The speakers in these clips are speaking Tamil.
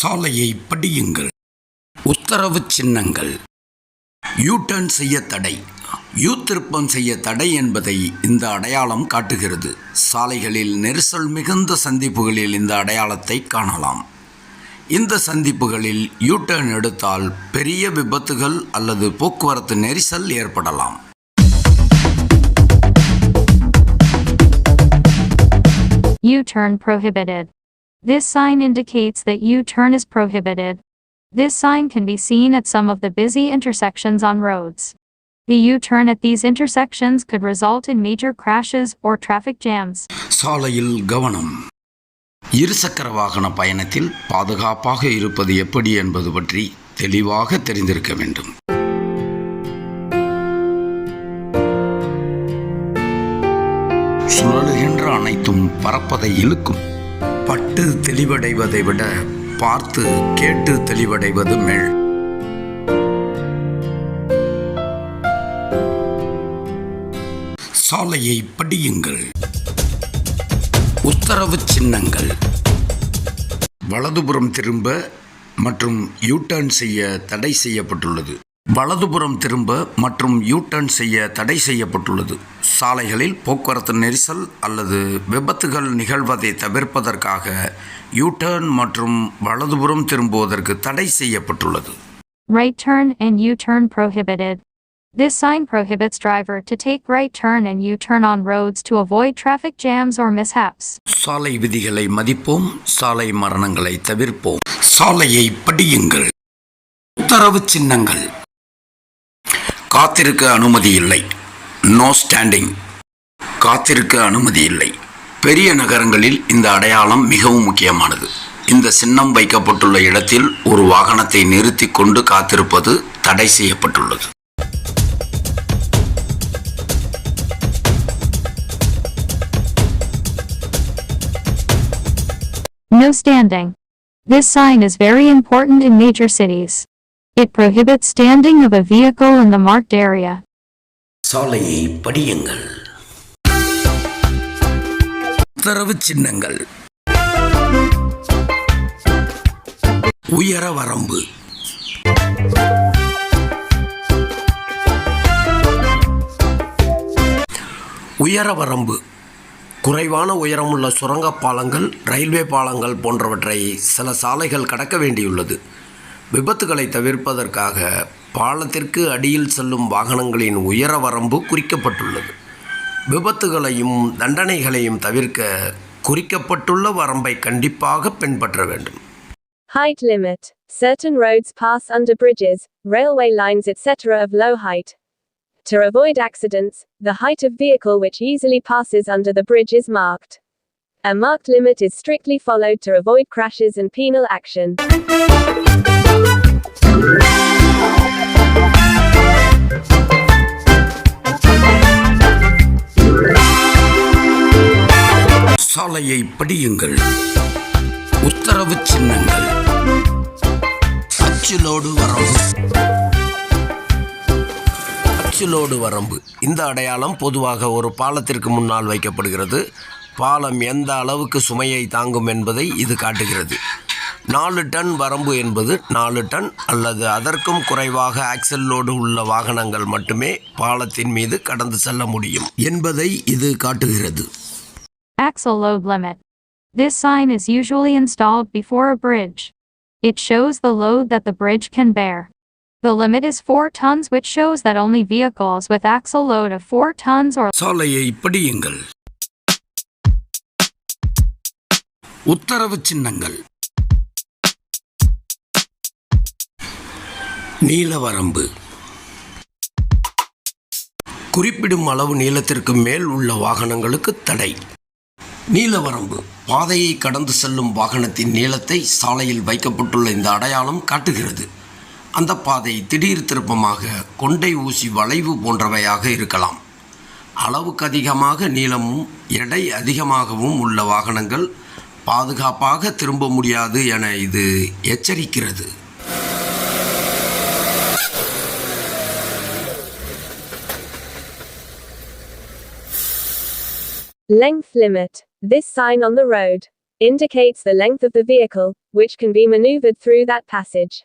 சாலையை படியுங்கள். உத்தரவு சின்னங்கள். யூ டர்ன் செய்ய தடை. யூ திருப்பம் செய்ய தடை என்பதை இந்த அடையாளம் காட்டுகிறது. சாலைகளில் நெரிசல் மிகுந்த சந்திப்புகளில் இந்த அடையாளத்தை காணலாம். இந்த சந்திப்புகளில் யூ டர்ன் எடுத்தால் பெரிய விபத்துகள் அல்லது போக்குவரத்து நெரிசல் ஏற்படலாம். U-turn prohibited. This sign indicates that U-turn is prohibited. This sign can be seen at some of the busy intersections on roads. The U-turn at these intersections could result in major crashes or traffic jams. சாலையில் கவனம் இருசக்கர வாகன பயணத்தில் பாதுகாப்பாக இருப்பது எப்படி என்பது பற்றி தெளிவாக தெரிந்திருக்க வேண்டும் சுழலுகின்ற அனைத்தும் பறப்பதை இழுக்கும் பட்டு தெளிவடைவதை விட பார்த்து கேட்டு தெளிவடைவது மேல். சாலையை படியுங்கள். உத்தரவு சின்னங்கள். வலதுபுறம் திரும்ப மற்றும் யூ டர்ன் செய்ய தடை செய்யப்பட்டுள்ளது. வலதுபுறம் திரும்ப மற்றும் யூ டர்ன் செய்ய தடை செய்யப்பட்டுள்ளது. சாலைகளில் போக்குவரத்து நெரிசல் அல்லது விபத்துகள் நிகழ்வதை தவிர்ப்பதற்காக யூ டர்ன் மற்றும் வலதுபுறம் திரும்புவதற்கு தடை செய்யப்பட்டுள்ளது. Right turn and U-turn prohibited. This sign prohibits driver to take right turn and U-turn on roads to avoid traffic jams or mishaps. சாலை விதிகளை மதிப்போம் சாலை மரணங்களை தவிர்ப்போம். சாலையை படியுங்கள். உத்தரவு சின்னங்கள். காத்திருக்க அனுமதி இல்லை. நோ ஸ்டாண்டிங் காத்திருக்க அனுமதி இல்லை. பெரிய நகரங்களில் இந்த அடையாளம் மிகவும் முக்கியமானது. இந்த சின்னம் வைக்கப்பட்டுள்ள இடத்தில் ஒரு வாகனத்தை நிறுத்தி கொண்டு காத்திருப்பது தடை செய்யப்பட்டுள்ளது. No standing. This sign is very important in major cities. It prohibits standing of a vehicle in the marked area. சாலையை படியுங்கள். உத்தரவு சின்னங்கள். உயர வரம்பு. உயர வரம்பு. குறைவான உயரமுள்ள சுரங்கப் பாலங்கள் ரயில்வே பாலங்கள் போன்றவற்றை சில சாலைகள் கடக்க வேண்டியுள்ளது. விபத்துகளை தவிர்ப்பதற்காக பாலத்திற்கு அடியில் செல்லும் வாகனங்களின் உயர வரம்பு குறிக்கப்பட்டுள்ளது விபத்துகளையும் தண்டனைகளையும் தவிர்க்க குறிக்கப்பட்டுள்ள வரம்பை கண்டிப்பாக பின்பற்ற வேண்டும் Height limit. Certain roads pass under bridges, railway lines, etc. of low height. To avoid accidents, the height of vehicle which easily passes under the bridge is marked. A marked limit is strictly followed to avoid crashes and penal action. சாலையை படியுங்கள். உத்தரவு சின்னங்கள். அச்சிலோடு வரம்பு. அச்சிலோடு வரம்பு. இந்த அடையாளம் பொதுவாக ஒரு பாலத்திற்கு முன்னால் வைக்கப்படுகிறது. பாலம் எந்த அளவுக்கு சுமையை தாங்கும் என்பதை இது காட்டுகிறது. நாலு டன் வரம்பு என்பது நாலு டன் அல்லது அதற்கும் குறைவாக ஆக்சல் லோடு உள்ள வாகனங்கள் மட்டுமே பாலத்தின் மீது கடந்து செல்ல முடியும் என்பதை இது காட்டுகிறது. Axle load limit. This sign is usually installed before a bridge. It shows the load that the bridge can bear. The limit is 4 tons which shows that only vehicles with axle load of 4 tons or சாலையை படியுங்கள் உத்தரவு சின்னங்கள் நீல வரம்பு குறிப்பிடும் அளவு நீளத்திற்கு மேல் உள்ள வாகனங்களுக்கு தடை நீலவரம்பு பாதையை கடந்து செல்லும் வாகனத்தின் நீளத்தை சாலையில் வைக்கப்பட்டுள்ள இந்த அடையாளம் காட்டுகிறது. அந்த பாதை திடீர் திருப்பமாக கொண்டை ஊசி வளைவு போன்றவையாக இருக்கலாம். அளவுக்கு அதிகமாக நீளமும் எடை அதிகமாகவும் உள்ள வாகனங்கள் பாதுகாப்பாக திரும்ப முடியாது என இது எச்சரிக்கிறது. Length limit. This sign on the road indicates the length of the vehicle, which can be maneuvered through that passage.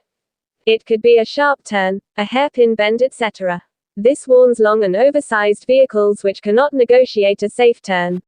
It could be a sharp turn, a hairpin bend, etc. This warns long and oversized vehicles which cannot negotiate a safe turn.